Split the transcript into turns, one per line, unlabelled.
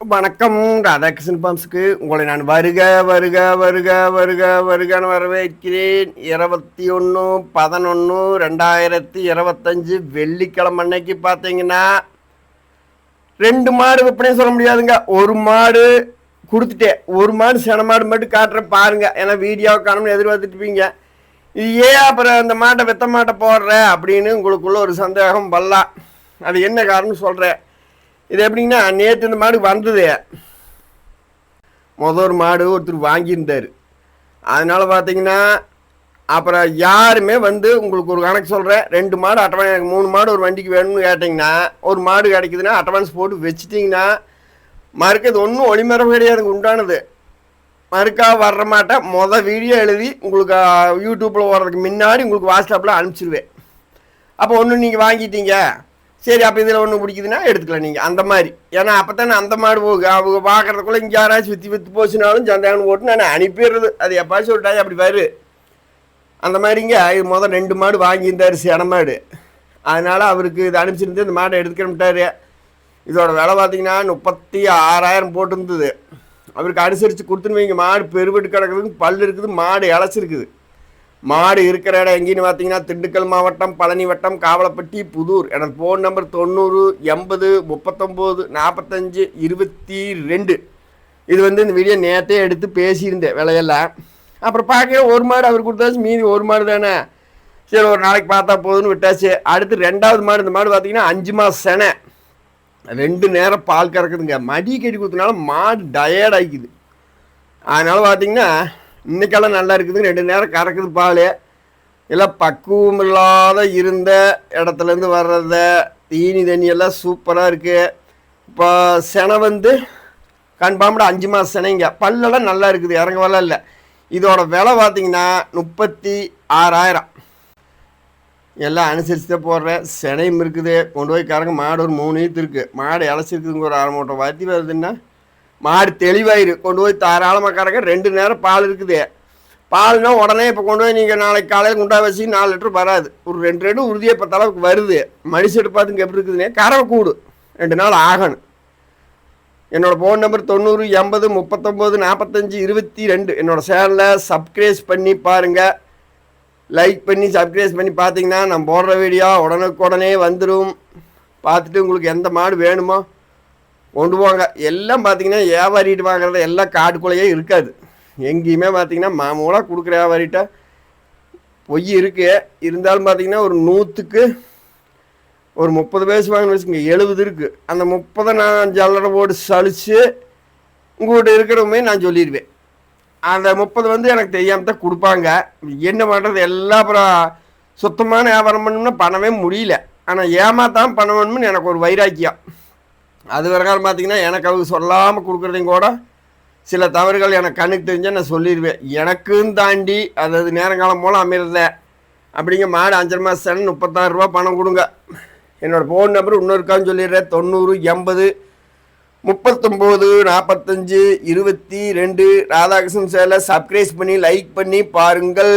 வணக்கம் ராதாகிருஷ்ணன் பாம்ஸுக்கு. உங்களை நான் வருக வருக வருக வருக வருகன்னு வரவேற்கிறேன். இருபத்தி ஒன்று பதினொன்று ரெண்டாயிரத்தி இருபத்தஞ்சு வெள்ளிக்கிழமை அன்னைக்கு பார்த்தீங்கன்னா ரெண்டு மாடு விற்பனையும் சொல்ல முடியாதுங்க. ஒரு மாடு கொடுத்துட்டேன். ஒரு மாடு சென மாடு மட்டும் காட்டுறேன் பாருங்கள் ஏன்னா வீடியோ காணும்னு எதிர்பார்த்துட்டுப்பீங்க இது ஏன் அப்புறம் இந்த மாட்டை வெத்த மாட்டை போடுற அப்படின்னு உங்களுக்குள்ள ஒரு சந்தேகம் வரலாம் அது என்ன காரணம் சொல்கிறேன் இது எப்படின்னா நேற்று இந்த மாடு வந்தது. மொதல் ஒரு மாடு ஒருத்தர் வாங்கியிருந்தார். அதனால் பார்த்தீங்கன்னா அப்புறம் யாருமே வந்து உங்களுக்கு ஒரு கணக்கு சொல்கிறேன் ரெண்டு மாடு அட்வான்ஸ் எனக்கு மூணு மாடு ஒரு வண்டிக்கு வேணும்னு கேட்டிங்கன்னா ஒரு மாடு கிடைக்குதுன்னா அட்வான்ஸ் போட்டு வச்சுட்டிங்கன்னா மறுக்கிறது ஒன்றும் ஒளிமரம் கிடையாதுங்க உண்டானது. மறுக்கா வர்ற மாட்டேன் மொதல் வீடியோ எழுதி உங்களுக்கு யூடியூப்பில் வர்றதுக்கு முன்னாடி உங்களுக்கு வாட்ஸ்அப்பில் அனுப்பிச்சிடுவேன் அப்போ ஒன்று நீங்கள் வாங்கிட்டீங்க. சரி அப்போ இதில் ஒன்று பிடிக்குதுன்னா எடுத்துக்கலாம் நீங்கள் அந்த மாதிரி. ஏன்னா அப்போ தானே அந்த மாடு போகுது. அவங்க பார்க்குறதுக்குள்ள இங்கே யாராச்சும் விற்றி விற்று போச்சுனாலும் சந்தேகம் போட்டு நான் அனுப்பிடுறது. அது எப்பாச்சும் ஒரு டைம் அப்படி பாரு. அந்த மாதிரிங்க இது முதல் ரெண்டு மாடு வாங்கியிருந்தார் சேன மாடு. அதனால் அவருக்கு இது அனுப்பிச்சிருந்து இந்த மாடை எடுத்துக்கிட்டாரு இதோட விலை பார்த்தீங்கன்னா முப்பத்தி ஆறாயிரம் போட்டிருந்தது. அவருக்கு அனுசரித்து கொடுத்துன்னு வைங்க. மாடு பெருவெட்டு கிடக்குது பல் இருக்குது மாடு இழைச்சிருக்குது மாடு இருக்கிற இடம் எங்கேன்னு பார்த்தீங்கன்னா திண்டுக்கல் மாவட்டம் பழனி வட்டம் காவலப்பட்டி புதூர். எனக்கு ஃபோன் நம்பர் தொண்ணூறு எண்பது முப்பத்தொம்போது நாற்பத்தஞ்சு இருபத்தி ரெண்டு. இது வந்து இந்த வீடியோ நேற்றே எடுத்து பேசியிருந்தேன் விலையெல்லாம். அப்புறம் பார்க்க ஒரு மாடு அவர் கொடுத்தாச்சு மீதி ஒரு மாடு தானே. சரி ஒரு நாளைக்கு பார்த்தா போதுன்னு விட்டாச்சு. அடுத்து ரெண்டாவது மாடு இந்த மாடு பார்த்தீங்கன்னா அஞ்சு மாதம் செனை. ரெண்டு நேரம் பால் கறக்குதுங்க. மடி கட்டி கொடுத்தனால மாடு டயர்ட் ஆகிக்குது அதனால் பார்த்தீங்கன்னா இன்னைக்கெல்லாம் நல்லா இருக்குது ரெண்டு நேரம் கறக்குது பால். எல்லாம் பக்குவம் இல்லாத இருந்த இடத்துலேருந்து வர்றத தீனி தண்ணியெல்லாம் சூப்பராக இருக்குது இப்போ செனை வந்து கன்ஃபார்ம்டு அஞ்சு மாதம் செனைங்க. பல்லெல்லாம் நல்லா இருக்குது இறங்க வரல இல்லை. இதோட விலை பார்த்தீங்கன்னா முப்பத்தி ஆறாயிரம். எல்லாம் அனுசரித்து தான் போடுறேன். சினையும் இருக்குது. கொண்டு போய் கறங்க. மாடு ஒரு மூணு ஈத்து இருக்குது மாடு இழைச்சிருக்குதுங்க ஒரு அரை மூட்டை. வாத்தி வருதுன்னா மாடு தெளிவாயிரு. கொண்டு போய் தாராளமாக கறக்க. ரெண்டு நேரம் பால் இருக்குது. பால்னா உடனே இப்போ கொண்டு போய் நீங்கள் நாளைக்கு காலையில் குண்டா வச்சு நாலு லிட்டர் வராது. ஒரு ரெண்டு ரெண்டு உறுதியாக இப்போ அளவுக்கு வருது. மனுஷட்டு பார்த்துங்க எப்படி இருக்குதுன்னே. கறவை கூடு ரெண்டு நாள் ஆகணும். என்னோடய ஃபோன் நம்பர் தொண்ணூறு எண்பது முப்பத்தொம்போது நாற்பத்தஞ்சு இருபத்தி ரெண்டு. என்னோடய சேனலை சப்ஸ்கிரைஸ் பண்ணி பாருங்கள் லைக் பண்ணி சப்ஸ்கிரைஸ் பண்ணி பார்த்தீங்கன்னா நான் போடுற வீடியோ உடனுக்குடனே வந்துடும் பார்த்துட்டு உங்களுக்கு எந்த மாடு வேணுமோ கொண்டு போவாங்க. எல்லாம் பார்த்தீங்கன்னா வியாபாரிட்டு வாங்குறது எல்லாம் காட்டுக்குள்ளேயே இருக்காது. எங்கேயுமே பார்த்தீங்கன்னா மாமூலாக கொடுக்குற வியாபாரிட்ட பொய் இருக்கு. இருந்தாலும் பார்த்தீங்கன்னா ஒரு நூற்றுக்கு ஒரு முப்பது பேசுவாங்கன்னு வச்சுக்கோங்க. எழுபது இருக்குது அந்த முப்பதை நான் ஜல்லடை போட்டு சலித்து உங்கள்கிட்ட இருக்கிறவுமே நான் சொல்லிடுவேன். அந்த முப்பது வந்து எனக்கு தெரியாமல் தான் கொடுப்பாங்க. என்ன பண்ணுறது எல்லாம் அப்புறம் சுத்தமான வியாபாரம் பண்ணணும்னா பண்ணவே முடியல. ஆனால் ஏமாத்தான் பண்ணணும்னு எனக்கு ஒரு வைராக்கியம். அது வரைக்கும் பார்த்தீங்கன்னா எனக்கு அவங்க சொல்லாமல் கொடுக்குறதையும் கூட சில தவறுகள் எனக்கு கண்ணுக்கு தெரிஞ்சால் நான் சொல்லிடுவேன் எனக்கும் தாண்டி அதாவது நேரங்காலம் போல் அமைறத அப்படிங்க மாடு அஞ்சரை மாதம் முப்பத்தாறு ரூபா பணம் கொடுங்க. என்னோடய ஃபோன் நம்பர் இன்னொருக்கான்னு சொல்லிடுறேன். தொண்ணூறு எண்பது முப்பத்தொம்போது நாற்பத்தஞ்சு இருபத்தி ரெண்டு. ராதாகிருஷ்ணன் சேலை சப்ஸ்கிரைப் பண்ணி லைக் பண்ணி பாருங்கள்.